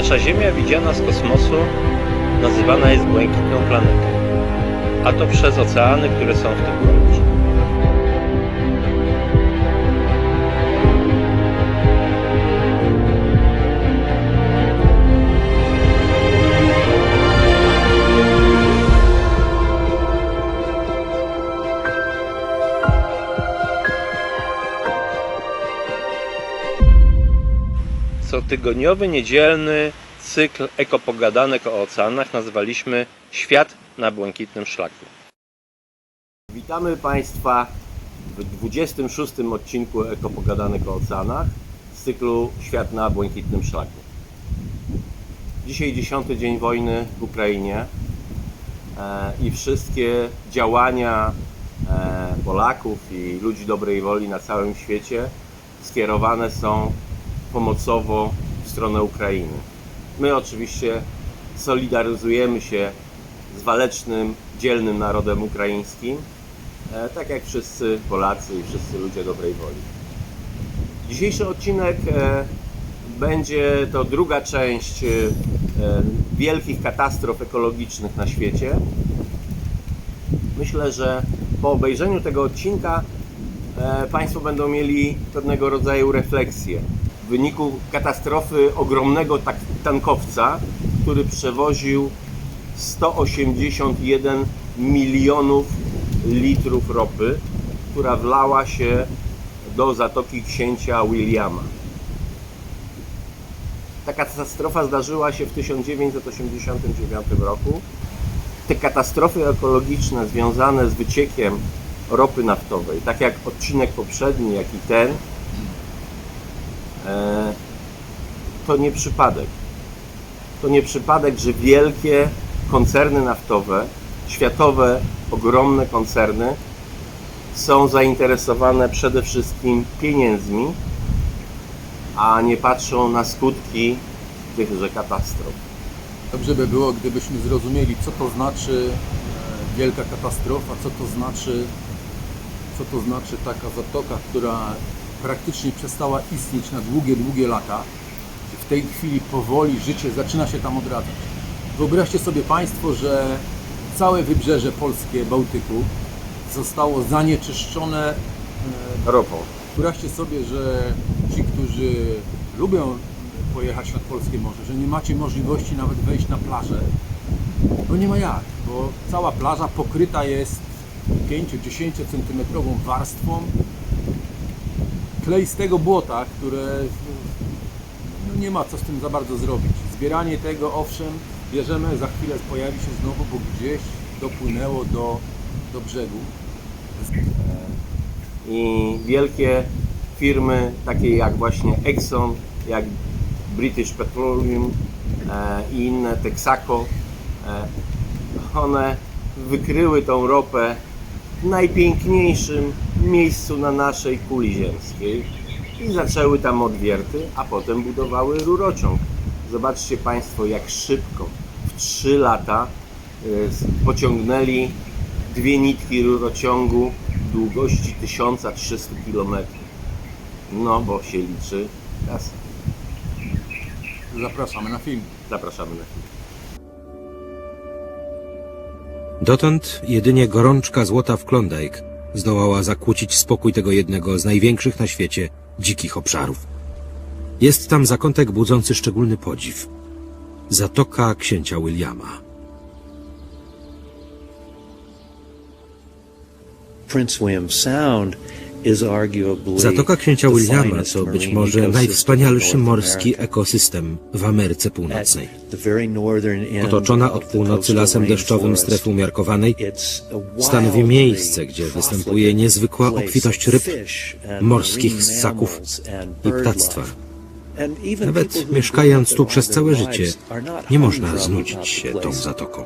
Nasza Ziemia widziana z kosmosu nazywana jest błękitną planetą, a to przez oceany, które są w tym głębi. Cotygodniowy, niedzielny cykl ekopogadanek o oceanach nazwaliśmy Świat na błękitnym szlaku. Witamy Państwa w 26 odcinku ekopogadanek o oceanach z cyklu Świat na błękitnym szlaku. Dzisiaj dziesiąty dzień wojny w Ukrainie e, i wszystkie działania e, Polaków i ludzi dobrej woli na całym świecie skierowane są pomocowo w stronę Ukrainy. My oczywiście solidaryzujemy się z walecznym, dzielnym narodem ukraińskim, e, tak jak wszyscy Polacy i wszyscy ludzie dobrej woli. Dzisiejszy odcinek e, będzie to druga część e, wielkich katastrof ekologicznych na świecie. Myślę, że po obejrzeniu tego odcinka Państwo będą mieli pewnego rodzaju refleksję w wyniku katastrofy ogromnego tak- tankowca, który przewoził 181 milionów litrów ropy, która wlała się do Zatoki Księcia Williama. Ta katastrofa zdarzyła się w 1989 roku. Te katastrofy ekologiczne związane z wyciekiem ropy naftowej, tak jak odcinek poprzedni, jak i ten, to nie przypadek. To nie przypadek, że wielkie koncerny naftowe, światowe, ogromne koncerny są zainteresowane przede wszystkim pieniędzmi, a nie patrzą na skutki tychże katastrof. Dobrze by było, gdybyśmy zrozumieli, co to znaczy e, wielka katastrofa, co to znaczy, co to znaczy taka zatoka, która praktycznie przestała istnieć na długie, długie lata. W tej chwili powoli życie zaczyna się tam odradzać. Wyobraźcie sobie Państwo, że całe wybrzeże polskie Bałtyku zostało zanieczyszczone e, Ropą. Wyobraźcie sobie, że ci, którzy lubią pojechać nad Polskie Morze, że nie macie możliwości nawet wejść na plażę, bo nie ma jak, bo cała plaża pokryta jest 5-10 centymetrową warstwą kleistego błota, które no nie ma co z tym za bardzo zrobić. Zbieranie tego, owszem, bierzemy, za chwilę pojawi się znowu, bo gdzieś dopłynęło do, do brzegu. i wielkie firmy takie jak właśnie Exxon, jak British Petroleum e, i inne, Texaco, e, one wykryły tą ropę w najpiękniejszym miejscu na naszej kuli ziemskiej i zaczęły tam odwierty, a potem budowały rurociąg. Zobaczcie Państwo, jak szybko w 3 lata e, pociągnęli dwie nitki rurociągu długości 1300 km. No, bo się liczy kasa. Zapraszamy na film. Zapraszamy na film. Dotąd jedynie gorączka złota w Klondike zdołała zakłócić spokój tego jednego z największych na świecie dzikich obszarów. Jest tam zakątek budzący szczególny podziw. Zatoka księcia Williama. Prince William Sound Zatoka księcia Williama to być może najwspanialszy morski ekosystem w Ameryce Północnej. Otoczona od północy lasem deszczowym strefy umiarkowanej, stanowi miejsce, gdzie występuje niezwykła obfitość ryb, morskich ssaków i ptactwa. Nawet mieszkając tu przez całe życie, nie można znudzić się tą zatoką.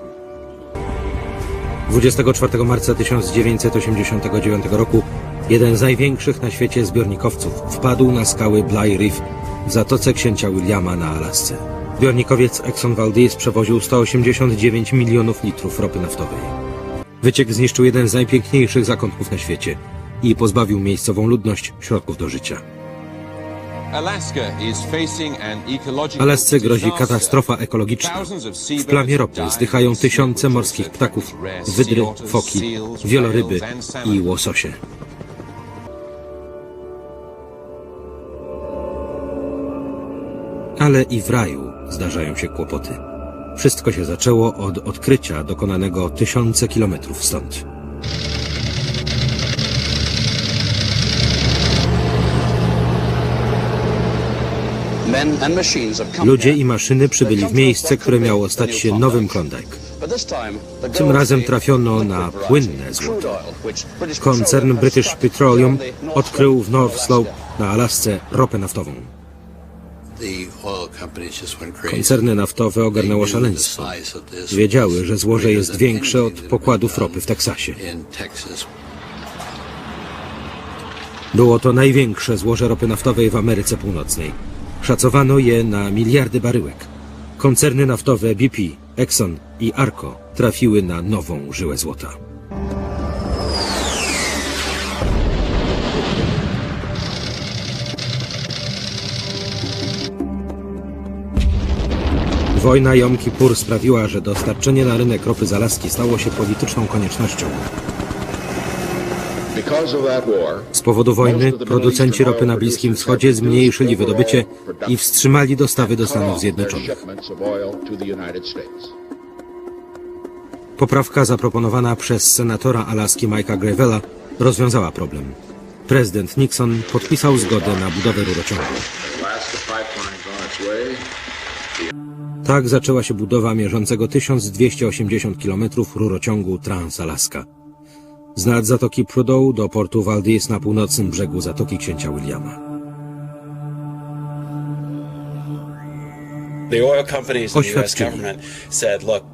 24 marca 1989 roku jeden z największych na świecie zbiornikowców wpadł na skały Bly Reef w Zatoce Księcia Williama na Alasce. Zbiornikowiec Exxon Valdez przewoził 189 milionów litrów ropy naftowej. Wyciek zniszczył jeden z najpiękniejszych zakątków na świecie i pozbawił miejscową ludność środków do życia. Alasce grozi katastrofa ekologiczna. W plamie ropy zdychają tysiące morskich ptaków, wydry, foki, wieloryby i łososie. Ale i w raju zdarzają się kłopoty. Wszystko się zaczęło od odkrycia dokonanego tysiące kilometrów stąd. Ludzie i maszyny przybyli w miejsce, które miało stać się nowym Klondike. Tym razem trafiono na płynne złoto. Koncern British Petroleum odkrył w North Slope na Alasce ropę naftową. Koncerny naftowe ogarnęło szaleństwo. Wiedziały, że złoże jest większe od pokładów ropy w Teksasie. Było to największe złoże ropy naftowej w Ameryce Północnej. Szacowano je na miliardy baryłek. Koncerny naftowe BP, Exxon i Arco trafiły na nową żyłę złota. Wojna Jom Kippur sprawiła, że dostarczenie na rynek ropy z Alaski stało się polityczną koniecznością. Z powodu wojny producenci ropy na Bliskim Wschodzie zmniejszyli wydobycie i wstrzymali dostawy do Stanów Zjednoczonych. Poprawka zaproponowana przez senatora Alaski Mike'a Gravella rozwiązała problem. Prezydent Nixon podpisał zgodę na budowę rurociągu. Tak zaczęła się budowa mierzącego 1280 km rurociągu Trans-Alaska. Z Zatoki Prudhoe do portu Valdez na północnym brzegu Zatoki Księcia Williama. Oświadczyli.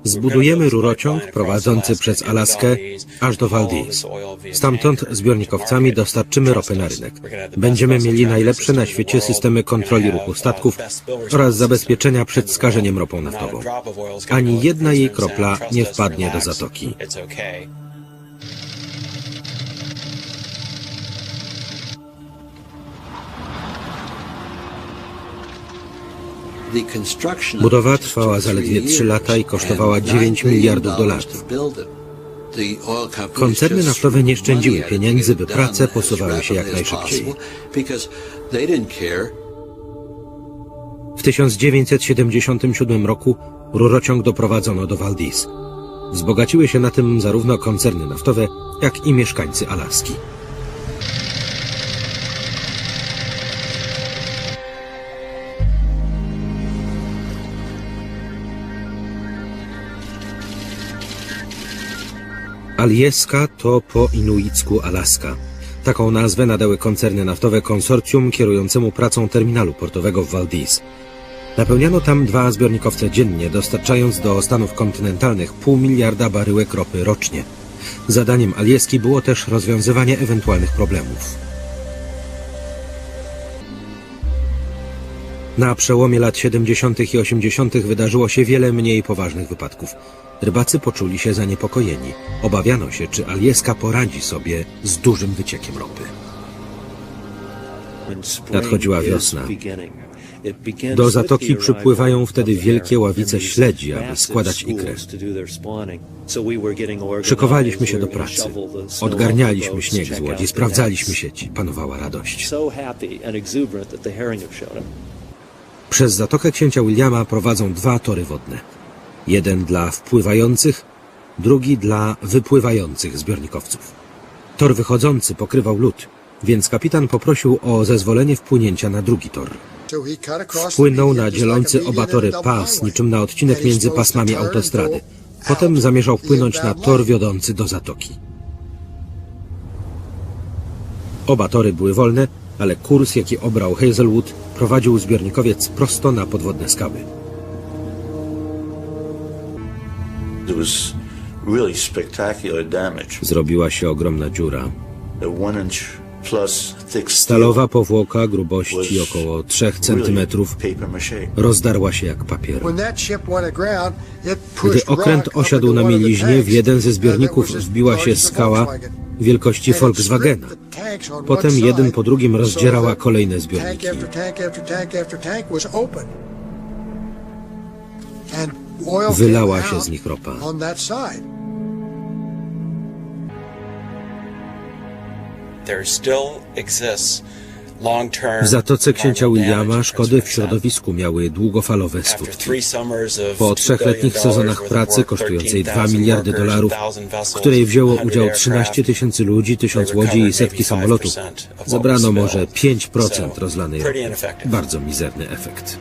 Zbudujemy rurociąg prowadzący przez Alaskę aż do Valdez. Stamtąd zbiornikowcami dostarczymy ropę na rynek. Będziemy mieli najlepsze na świecie systemy kontroli ruchu statków oraz zabezpieczenia przed skażeniem ropą naftową. Ani jedna jej kropla nie wpadnie do zatoki. Budowa trwała zaledwie 3 lata i kosztowała 9 miliardów dolarów. Koncerny naftowe nie szczędziły pieniędzy, by prace posuwały się jak najszybciej. W 1977 roku rurociąg doprowadzono do Valdez. Wzbogaciły się na tym zarówno koncerny naftowe, jak i mieszkańcy Alaski. Alieska to po inuicku Alaska. Taką nazwę nadały koncerny naftowe konsorcjum kierującemu pracą terminalu portowego w Valdez. Napełniano tam dwa zbiornikowce dziennie, dostarczając do Stanów kontynentalnych pół miliarda baryłek ropy rocznie. Zadaniem Alieski było też rozwiązywanie ewentualnych problemów. Na przełomie lat 70. i 80. wydarzyło się wiele mniej poważnych wypadków. Rybacy poczuli się zaniepokojeni. Obawiano się, czy Alieska poradzi sobie z dużym wyciekiem ropy. Nadchodziła wiosna. Do zatoki przypływają wtedy wielkie ławice śledzi, aby składać ikrę. Szykowaliśmy się do pracy. Odgarnialiśmy śnieg z łodzi, sprawdzaliśmy sieci. Panowała radość. Przez Zatokę Księcia Williama prowadzą dwa tory wodne. Jeden dla wpływających, drugi dla wypływających zbiornikowców. Tor wychodzący pokrywał lód, więc kapitan poprosił o zezwolenie wpłynięcia na drugi tor. Wpłynął na dzielący oba tory pas, niczym na odcinek między pasmami autostrady. Potem zamierzał wpłynąć na tor wiodący do zatoki. Oba tory były wolne, ale kurs, jaki obrał Hazelwood, prowadził zbiornikowiec prosto na podwodne skały. Zrobiła się ogromna dziura. Stalowa powłoka grubości około 3 cm rozdarła się jak papier. Gdy okręt osiadł na mieliźnie, w jeden ze zbiorników wbiła się skała, wielkości Volkswagena. Potem jeden po drugim rozdzierała kolejne zbiorniki. Wylała się z nich ropa. W Zatoce Księcia Williama szkody w środowisku miały długofalowe skutki. Po $2 trzech letnich billion sezonach pracy kosztującej 2 13,000 miliardy dolarów, 1,000 w której wzięło 100 udział aircraft, 13 tysięcy ludzi, tysiąc łodzi i setki samolotów, zebrano może 5% rozlanej ropy. Bardzo mizerny efekt.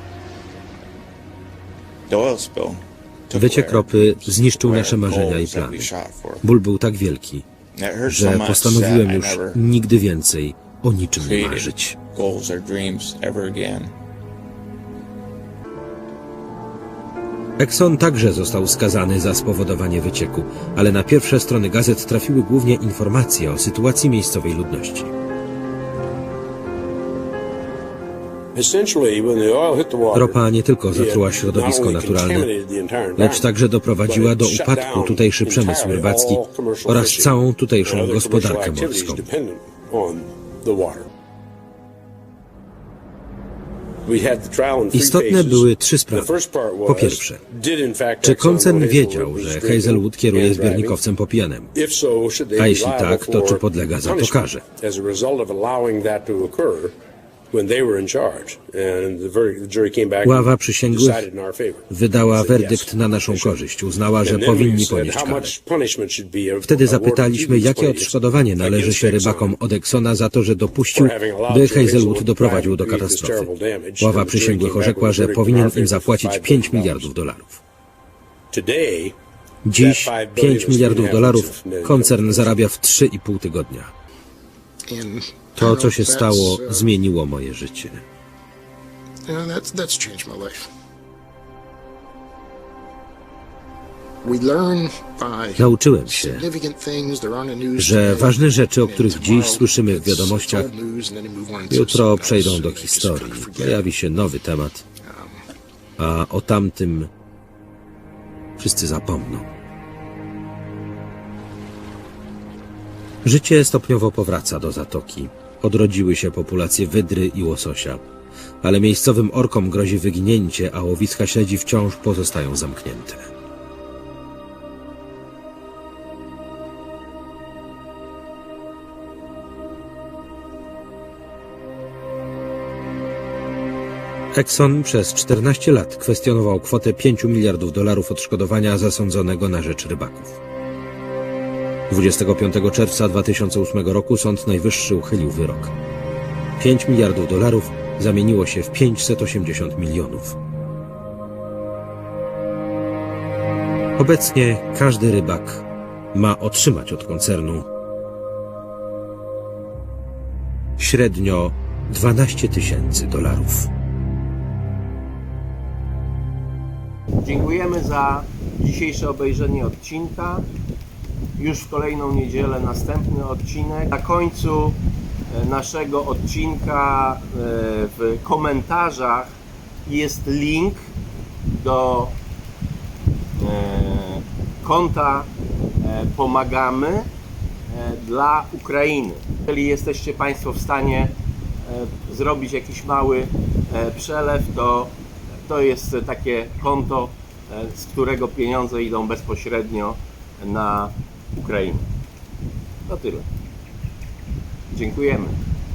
Wyciek ropy zniszczył nasze marzenia i plany. Ból był tak wielki, że postanowiłem już nigdy więcej o niczym nie marzyć. Exxon także został skazany za spowodowanie wycieku, ale na pierwsze strony gazet trafiły głównie informacje o sytuacji miejscowej ludności. Ropa nie tylko zatruła środowisko naturalne, lecz także doprowadziła do upadku tutejszy przemysł rybacki oraz całą tutejszą gospodarkę morską. Istotne były trzy sprawy. Po pierwsze, czy koncern wiedział, że Hazelwood kieruje zbiornikowcem popijanym? A jeśli tak, to czy podlega za to karze? Ława przysięgłych wydała werdykt na naszą korzyść. Uznała, że powinni ponieść karę. Wtedy zapytaliśmy, jakie odszkodowanie należy się rybakom od Exxona za to, że dopuścił, by Hazelwood doprowadził do katastrofy. Ława przysięgłych orzekła, że powinien im zapłacić 5 miliardów dolarów. Dziś 5 miliardów dolarów koncern zarabia w 3,5 tygodnia. To, co się stało, zmieniło moje życie. Nauczyłem się, że ważne rzeczy, o których dziś słyszymy w wiadomościach, jutro przejdą do historii. Pojawi się nowy temat, a o tamtym wszyscy zapomną. Życie stopniowo powraca do zatoki. Odrodziły się populacje wydry i łososia, ale miejscowym orkom grozi wyginięcie, a łowiska śledzi wciąż pozostają zamknięte. Exxon przez 14 lat kwestionował kwotę 5 miliardów dolarów odszkodowania zasądzonego na rzecz rybaków. 25 czerwca 2008 roku Sąd Najwyższy uchylił wyrok. 5 miliardów dolarów zamieniło się w 580 milionów. Obecnie każdy rybak ma otrzymać od koncernu średnio 12 tysięcy dolarów. Dziękujemy za dzisiejsze obejrzenie odcinka. Już w kolejną niedzielę następny odcinek. Na końcu e, naszego odcinka e, w komentarzach jest link do e, konta Pomagamy dla Ukrainy. Jeżeli jesteście Państwo w stanie zrobić jakiś mały przelew, to to jest takie konto, z którego pieniądze idą bezpośrednio na Ukrainę. To tyle. Dziękujemy.